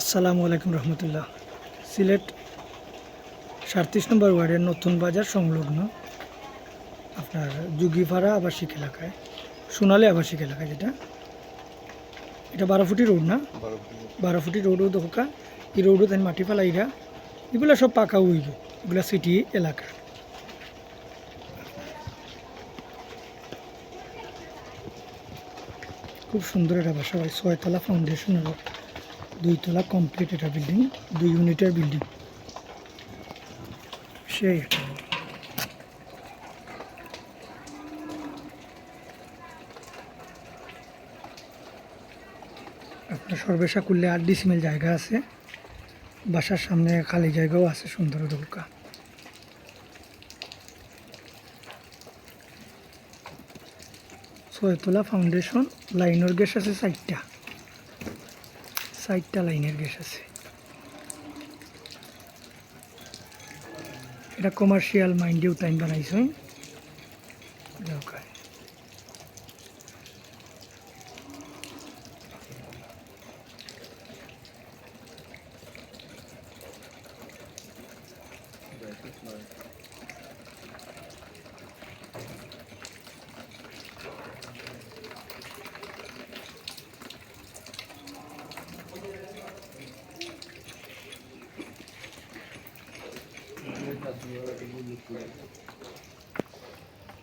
আসসালামু আলাইকুম রহমতুল্লাহ। সিলেট সাঁত্রিশ নম্বর ওয়ার্ডের নতুন বাজার সংলগ্ন আপনার যুগিপাড়া আবাসিক এলাকায় সোনালী আবাসিক এলাকায় যেটা। এটা বারো ফুটি রোড না? বারো ফুটি রোডও দোকা। এই রোডও তাই মাটি ফেলাইরা। এগুলো সব পাকা উইব এগুলো সিটি এলাকা। খুব সুন্দর এটা বাসা ভাই ছয়তলা ফাউন্ডেশন হলো দুইতলা কমপ্লিট এটা বিল্ডিং দুই ইউনিটের বিল্ডিং সেই আপনার সর্বেশা করলে আট ডিসিমেল জায়গা আছে। বাসার সামনে খালি জায়গাও আছে সুন্দর দোকা ছয়তলা ফাউন্ডেশন লাইনের গ্যাস আছে চারটা। সাইডটা লাইনের গ্যাস আছে। এটা কমার্শিয়াল মাইন্ডেও টাইম বানাইছে Grazie. signora